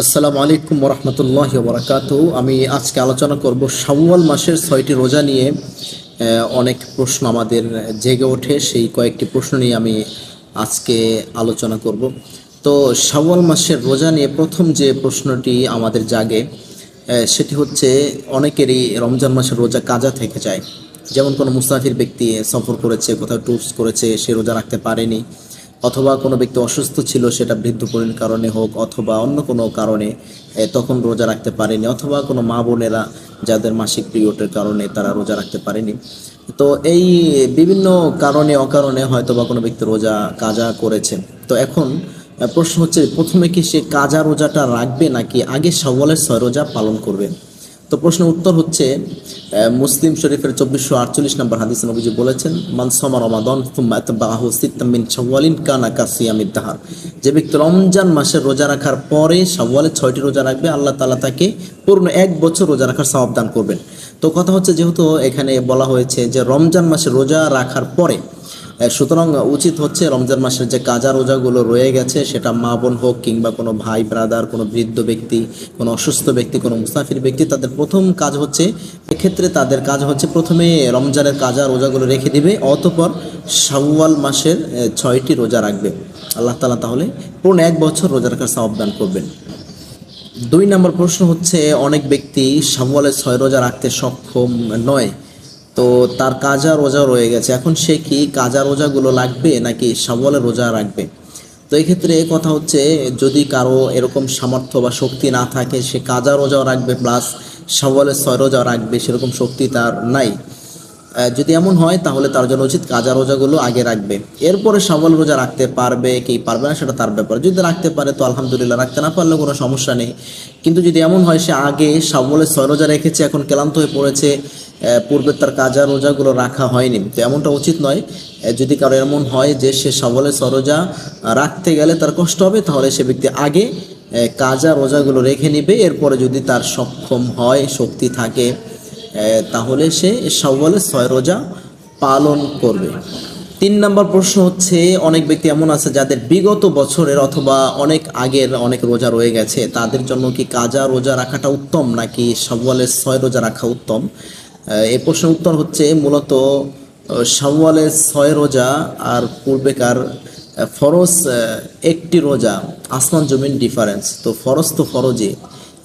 আসসালামু আলাইকুম রহমতুল্লাহ বরাকাত আমি আজকে আলোচনা করব শাওয়াল মাসের ছয়টি রোজা নিয়ে। অনেক প্রশ্ন আমাদের জেগে ওঠে, সেই কয়েকটি প্রশ্ন নিয়ে আমি আজকে আলোচনা করব। তো শাওয়াল মাসের রোজা নিয়ে প্রথম যে প্রশ্নটি আমাদের জাগে সেটি হচ্ছে অনেকেরই রমজান মাসের রোজা কাজা থেকে যায়। যেমন কোনো মুসাফির ব্যক্তি সফর করেছে, কোথাও ট্যুরস করেছে, সে রোজা রাখতে পারেনি। অথবা কোনো ব্যক্তি অসুস্থ ছিল, সেটা বৃদ্ধপরীর কারণে হোক অথবা অন্য কোনো কারণে তখন রোজা রাখতে পারেনি, অথবা কোনো মা বোনেরা যাদের মাসিক পিরিয়ডের কারণে তারা রোজা রাখতে পারেনি। তো এই বিভিন্ন কারণে, অকারণে হয়তো বা কোনো ব্যক্তি রোজা কাজা করেছে। তো এখন প্রশ্ন হচ্ছে, প্রথমে কি সে কাজা রোজাটা রাখবে নাকি আগে সওয়ালের ছয় রোজা পালন করবে? তো প্রশ্নের উত্তর হচ্ছে মুসলিম শরীফের চব্বিশশো আটচল্লিশ নম্বর হাদিস নবীজি বলেছেন মানসমা রমাদন থুম্মা আতবাহু সিত্তাম মিন শাওয়ালিন কানা কাসিয়ামিদ দাহার। যে ব্যক্তি রমজান মাসের রোজা রাখার পরে শাওয়ালের ছয়টি রোজা রাখবে, আল্লাহ তাআলা তাকে পূর্ণ এক বছর রোজা রাখার দান করবেন। তো কথা হচ্ছে, যেহেতু এখানে বলা হয়েছে যে রমজান মাসে রোজা রাখার পরে সুতরাং উচিত হচ্ছে রমজান মাসের যে কাজা রোজাগুলো রয়ে গেছে, সেটা মা বোন হোক কিংবা কোনো ভাই ব্রাদার কোনো বৃদ্ধ ব্যক্তি, কোনো অসুস্থ ব্যক্তি, কোনো মুসাফির ব্যক্তি, তাদের প্রথম কাজ হচ্ছে, এক্ষেত্রে তাদের কাজ হচ্ছে প্রথমে রমজানের কাজা রোজাগুলো রেখে দিবে, অতপর শাওয়াল মাসের ছয়টি রোজা রাখবে। আল্লাহ তালা তাহলে পূর্ণ এক বছর রোজার রাখার সাবধান করবেন। দুই নম্বর প্রশ্ন হচ্ছে, অনেক ব্যক্তি শাওয়ালের ছয় রোজা রাখতে সক্ষম নয়। তো তার কাজা রোজা রয়ে গেছে। এখন সে কি কাজা রোজাগুলো লাগবে নাকি শাওয়ালের রোজা রাখবে? তো এক্ষেত্রে কথা হচ্ছে, যদি কারও এরকম সামর্থ্য বা শক্তি না থাকে, সে কাজা রোজাও রাখবে প্লাস সবলের ছয় রোজাও রাখবে, সেরকম শক্তি তার নাই। যদি এমন হয়, তাহলে তার জন্য উচিত কাজা রোজাগুলো আগে রাখবে। এরপরে সবল রোজা রাখতে পারবে কি পারবে না, সেটা তার ব্যাপার। যদি রাখতে পারে, তো আলহামদুলিল্লাহ, রাখতে না পারলেও কোনো সমস্যা নেই। কিন্তু যদি এমন হয়, সে আগে সবলের ছয় রোজা রেখেছে, এখন ক্লান্ত হয়ে পড়েছে পূর্বে তার কাজা রোজাগুলো রাখা হয়নি। তো এমনটা উচিত নয়। যদি কারও এমন হয় যে সে সবলের সরোজা রাখতে গেলে তার কষ্ট হবে, তাহলে সে ব্যক্তি আগে কাজা রোজাগুলো রেখে নিবে। এরপরে যদি তার সক্ষম হয়, শক্তি থাকে তাহলে সে সওয়ালে ছয় রোজা পালন করবে। তিন নম্বর প্রশ্ন হচ্ছে অনেক ব্যক্তি এমন আছে যাদের বিগত বছরের অথবা অনেক আগের অনেক রোজা রয়ে গেছে তাদের জন্য কি কাজা রোজা রাখাটা উত্তম নাকি সওয়ালের ছয় রোজা রাখা উত্তম? এ, প্রশ্নের উত্তর হচ্ছে মূলত সওয়ালের ছয় রোজা আর পূর্বেকার ফরজ একটি রোজা আসমান জমিন ডিফারেন্স তো ফরজ তো ফরজই।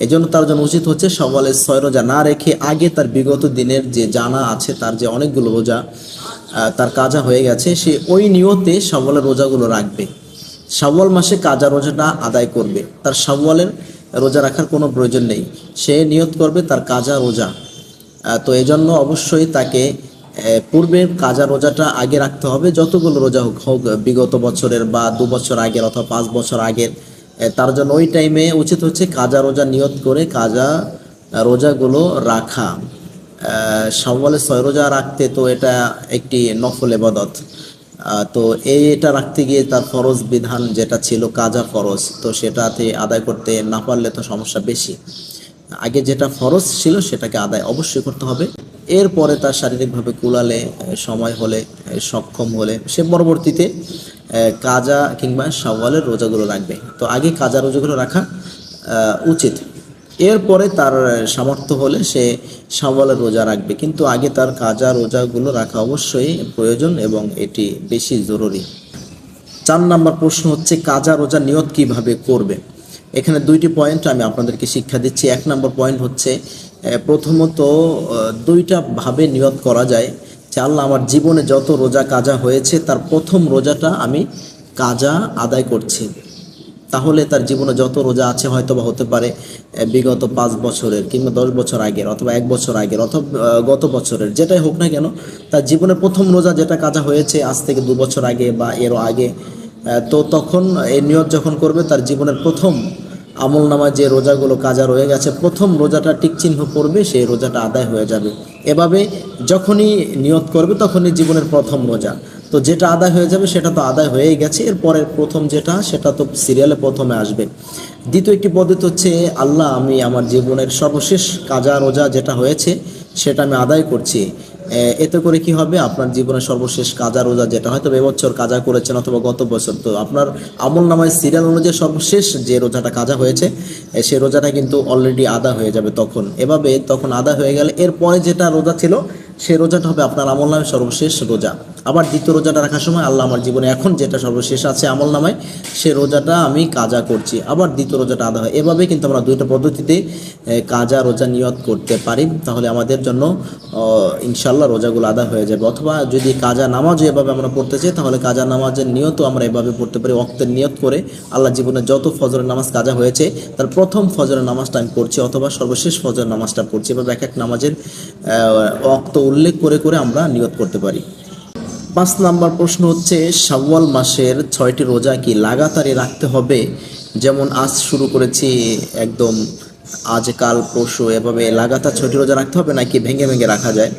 এজন্য তার জন্য উচিত হচ্ছে সওয়ালের ছয় রোজা না রেখে আগে তার বিগত দিনের যে জানা আছে, তার যে অনেকগুলো রোজা তার কাজা হয়ে গেছে, সে ওই নিয়তে সওয়ালের রোজাগুলো রাখবে। সওয়াল মাসে কাজা রোজাটা আদায় করবে। তার সওয়ালের রোজা রাখার কোনো প্রয়োজন নেই। সে নিয়ত করবে তার কাজা রোজা। তো এজন্য অবশ্যই তাকে পূর্বের কাজা রোজাটা আগে রাখতে হবে। যতগুলো রোজা হোক হোক বিগত বছরের বা দু বছর আগের অথবা পাঁচ বছর আগের তার জন্য ওই টাইমে উচিত হচ্ছে কাজা রোজা নিয়ত করে কাজা রোজাগুলো রাখা। সওয়ালে ছয় রোজা রাখতে তো এটা একটি নফল এবাদত তো এই এটা রাখতে গিয়ে তার ফরজ বিধান যেটা ছিল কাজা ফরজ, তো সেটাতে আদায় করতে না পারলে তো সমস্যা বেশি। আগে যেটা ফরজ ছিল সেটাকে আদায় অবশ্যই করতে হবে। এরপরে তার শারীরিকভাবে কুলালে সময় হলে সক্ষম হলে সে পরবর্তীতে কাজা কিংবা সওয়ালের রোজাগুলো রাখবে। তো আগে কাজা রোজাগুলো রাখা উচিত। এরপরে তার সামর্থ্য হলে সে সওয়ালের রোজা রাখবে। কিন্তু আগে তার কাজা রোজাগুলো রাখা অবশ্যই প্রয়োজন এবং এটি বেশি জরুরি। চার নাম্বার প্রশ্ন হচ্ছে, কাজা রোজা নিয়ত কীভাবে করবে? এখানে দুইটি পয়েন্ট আমি আপনাদেরকে শিক্ষা দিচ্ছি। এক নম্বর পয়েন্ট হচ্ছে প্রথমত দুইটা ভাবে নিয়ত করা যায়। যে আল্লাহ আমার জীবনে যত রোজা কাজা হয়েছে, তার প্রথম রোজাটা আমি কাজা আদায় করছি। তাহলে তার জীবনে যত রোজা আছে হয়তো বা হতে পারে বিগত পাঁচ বছরের কিংবা দশ বছর আগের, অথবা এক বছর আগের, অথবা গত বছরের, যেটাই হোক না কেন, তার জীবনের প্রথম রোজা যেটা কাজা হয়েছে আজ থেকে দু বছর আগে বা এরও আগে তো তখন এই নিয়ত যখন করবে, তার জীবনের প্রথম আমল নামায় যে রোজাগুলো কাজা রয়ে গেছে, প্রথম রোজাটা টিক চিহ্ন পড়বে, সেই রোজাটা আদায় হয়ে যাবে। এভাবে যখনই নিয়ত করবে, তখনই জীবনের প্রথম রোজা। তো যেটা আদায় হয়ে যাবে, সেটা তো আদায় হয়েই গেছে। এরপরে প্রথম যেটা, সেটা তো সিরিয়ালে প্রথমে আসবে। দ্বিতীয় একটি পদ্ধতি হচ্ছে, আল্লাহ, আমি আমার জীবনের সর্বশেষ কাজা রোজা যেটা হয়েছে, সেটা আমি আদায় করছি। এতে করে কি হবে? আপনার জীবনের সর্বশেষ কাজা রোজা যেটা হয়তো এবছর কাজা করেছেন অথবা গত বছর, তো আপনার আমল নামায় সিরিয়াল অনুযায়ী সর্বশেষ যে রোজাটা কাজা হয়েছে সে রোজাটা কিন্তু অলরেডি আদা হয়ে যাবে তখন। এভাবে তখন আদা হয়ে গেলে, এরপরে যেটা রোজা ছিল সেই রোজাটা হবে আপনার আমল নামে সর্বশেষ রোজা। আবার দ্বিতীয় রোজাটা রাখার সময় আল্লাহ আমার জীবনে এখন যেটা সর্বশেষ আছে আমল নামায়, সে রোজাটা আমি কাজা করছি। আবার দ্বিতীয় রোজাটা আদা হয়। এভাবে কিন্তু আমরা দুইটা পদ্ধতিতে কাজা রোজা নিয়ত করতে পারি। তাহলে আমাদের জন্য ইনশাল্লাহ রোজাগুলো আদা হয়ে যাবে। অথবা যদি কাজা নামাজও এভাবে আমরা পড়তে চাই, তাহলে কাজা নামাজের নিয়তও আমরা এভাবে পড়তে পারি অক্তের নিয়ত করে। আল্লাহ জীবনে যত ফজরের নামাজ কাজা হয়েছে, তার প্রথম ফজরের নামাজটা আমি পড়ছি, অথবা সর্বশেষ ফজরের নামাজটা পড়ছি। এভাবে এক এক নামাজের অক্ত উল্লেখ করে করে আমরা নিয়ত করতে পারি। পাঁচ নাম্বার প্রশ্ন হচ্ছে, শাওয়াল মাসের ছয়টি রোজা কি লাগাতারে রাখতে হবে? যেমন আজ শুরু করেছি, একদম আজ কাল পরশু এভাবে লাগাতার ছয়টি রোজা রাখতে হবে নাকি ভেঙে ভেঙে রাখা যায়?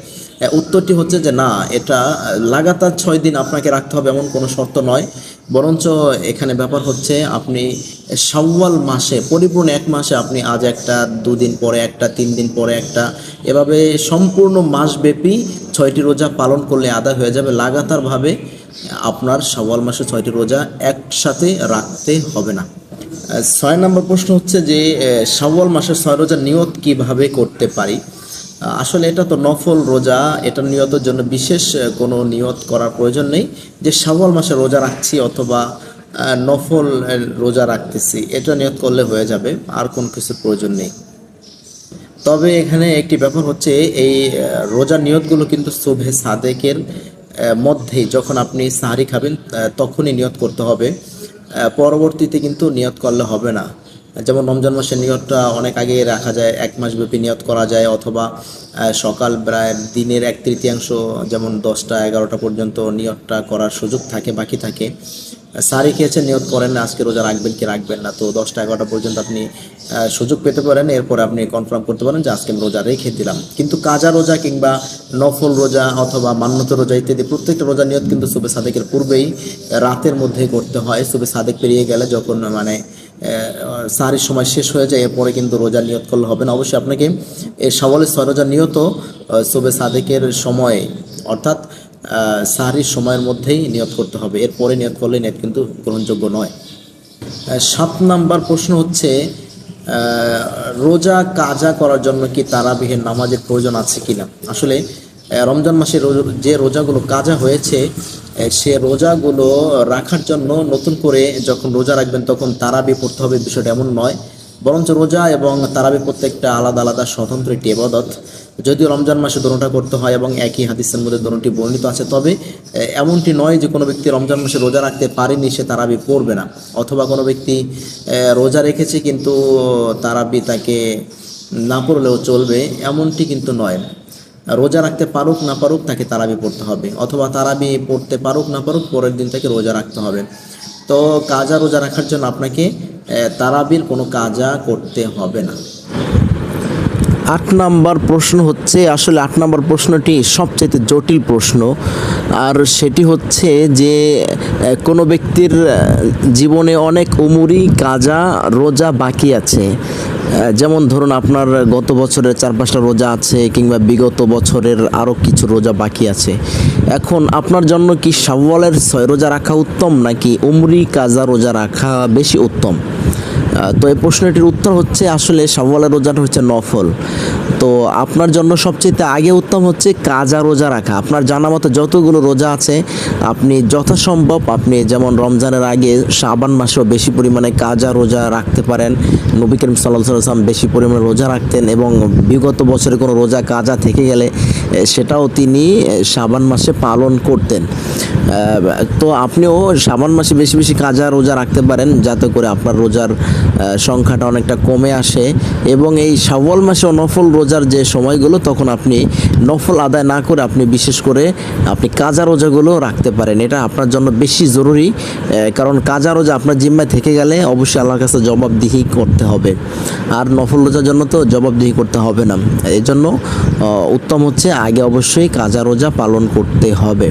উত্তরটি হচ্ছে যে না এটা লাগাতার ছয় দিন আপনাকে রাখতে হবে এমন কোনো শর্ত নয়। বরঞ্চ এখানে ব্যাপার হচ্ছে আপনি শাওয়াল মাসে পরিপূর্ণ এক মাসে আপনি আজ একটা দুদিন পরে একটা তিন দিন পরে একটা এভাবে সম্পূর্ণ মাসব্যাপী ছয়টি রোজা পালন করলে আদা হয়ে যাবে। লাগাতারভাবে আপনার শাওয়াল মাসে ছয়টি রোজা একসাথে রাখতে হবে না। ছয় নম্বর প্রশ্ন হচ্ছে যে আহ, শাওয়াল মাসের ছয় রোজা নিয়ত কীভাবে করতে পারি? আসলে এটা তো নফল রোজা, এটা নিয়তের জন্য বিশেষ কোনো নিয়ত করার প্রয়োজন নেই। যে শাওয়াল মাসে রোজা রাখছি অথবা নফল রোজা রাখতেছি, এটা নিয়ত করলে হয়ে যাবে, আর কোনো কিছুর প্রয়োজন নেই। তবে এখানে একটি ব্যাপার হচ্ছে, এই রোজার নিয়তগুলো কিন্তু সোভে সাদেকের মধ্যেই, যখন আপনি সাহারি খাবেন তখনই নিয়ত করতে হবে। পরবর্তীতে কিন্তু নিয়ত করলে হবে না। যেমন রমজান মাসের নিয়তটা অনেক আগে রাখা যায়, এক মাস ব্যাপী নিয়ত করা যায়, অথবা সকাল প্রায় দিনের এক তৃতীয়াংশ, যেমন দশটা, এগারোটা পর্যন্ত নিয়তটা করার সুযোগ থাকে, বাকি থাকে। সারি খেয়েছেন নিয়ত করেন না আজকে রোজা রাখবেন কি রাখবেন না, তো দশটা, এগারোটা পর্যন্ত আপনি সুযোগ পেতে পারেন, এরপর আপনি কনফার্ম করতে পারেন যে আজকে আমি রোজা রেখে দিলাম। কিন্তু কাজা রোজা কিংবা নফল রোজা অথবা মান্যত রোজা ইত্যাদি, প্রত্যেকটা রোজা নিয়ত কিন্তু সুবে সাদেকের পূর্বেই রাতের মধ্যেই করতে হয়। সুবে সাদেক পেরিয়ে গেলে যখন মানে সারির সময় শেষ হয়ে যায়, এরপরে কিন্তু রোজা নিয়ত করলে হবে না। অবশ্যই আপনাকে সওয়ালের ছয় রোজা নিয়ত সুবে সাদেকের সময়, অর্থাৎ সাহারির সময়ের মধ্যেই নিয়ত করতে হবে। এরপরে নিয়ত করলে নিয়ত কিন্তু গ্রহণযোগ্য নয়। সাত নাম্বার প্রশ্ন হচ্ছে রোজা কাজা করার জন্য কি তারাবিহের নামাজের প্রয়োজন আছে কিনা? আসলে রমজান মাসে যে রোজাগুলো কাজা হয়েছে সে রোজাগুলো রাখার জন্য নতুন করে যখন রোজা রাখবেন তখন তারাবি পড়তে হবে, বিষয়টা এমন নয়। বরঞ্চ রোজা এবং তারাবি প্রত্যেকটা আলাদা আলাদা স্বতন্ত্র একটি এবাদত যদিও রমজান মাসে দোনোটা করতে হয় এবং একই হাদিসের মধ্যে দোনোটি বর্ণিত আছে, তবে এমনটি নয় যে কোনো ব্যক্তি রমজান মাসে রোজা রাখতে পারেনি, সে তারাবি পড়বে না। অথবা কোনো ব্যক্তি রোজা রেখেছে কিন্তু তারাবি তাকে না পড়লেও চলবে, এমনটি কিন্তু নয়। রোজা রাখতে পারুক না পারুক তাকে তারাবি পড়তে হবে, অথবা তারাবি পড়তে পারুক না পারুক পরের দিন তাকে রোজা রাখতে হবে। তো কাজা রোজা রাখার জন্য আপনাকে তারাবির কোনো কাজা করতে হবে না। আট নাম্বার প্রশ্ন হচ্ছে, আসলে আট নাম্বার প্রশ্নটি সবচেয়ে জটিল প্রশ্ন। আর সেটি হচ্ছে যে, কোনো ব্যক্তির জীবনে অনেক উমুরি, কাজা, রোজা বাকি আছে। যেমন ধরুন আপনার গত বছরের চার পাঁচটা রোজা আছে, কিংবা বিগত বছরের আরও কিছু রোজা বাকি আছে। এখন আপনার জন্য কি শাওয়ালের ছয় রোজা রাখা উত্তম, নাকি উমরি, কাজা রোজা রাখা বেশি উত্তম? তো এই প্রশ্নটির উত্তর হচ্ছে আসলে শাওয়ালের রোজাটা হচ্ছে নফল। তো আপনার জন্য সবচেয়ে আগে উত্তম হচ্ছে কাজা রোজা রাখা। আপনার জানা মতো যতগুলো রোজা আছে আপনি যথাসম্ভব আপনি যেমন রমজানের আগে শাবান মাসেও বেশি পরিমাণে কাজা রোজা রাখতে পারেন নবী করিম সাল্লাহ সাল্লাম বেশি পরিমাণে রোজা রাখতেন এবং বিগত বছরে কোনো রোজা কাজা থেকে গেলে সেটাও তিনি এ, শাবান মাসে পালন করতেন। তো আপনিও সাবান মাসে বেশি বেশি কাজা রোজা রাখতে পারেন যাতে করে আপনার রোজার সংখ্যাটা অনেকটা কমে আসে এবং এই শাওয়াল মাসে নফল রোজার যে সময়গুলো, তখন আপনি নফল আদায় না করে আপনি বিশেষ করে আপনি কাজা রোজাগুলো রাখতে পারেন। এটা আপনার জন্য বেশি জরুরি কারণ কাজা রোজা আপনার জিম্মায় থেকে গেলে অবশ্যই আল্লাহর কাছে জবাবদিহি করতে হবে। আর নফল রোজার জন্য তো জবাবদিহি করতে হবে না। এই জন্য উত্তম হচ্ছে আগে অবশ্যই কাজা রোজা পালন করতে হবে।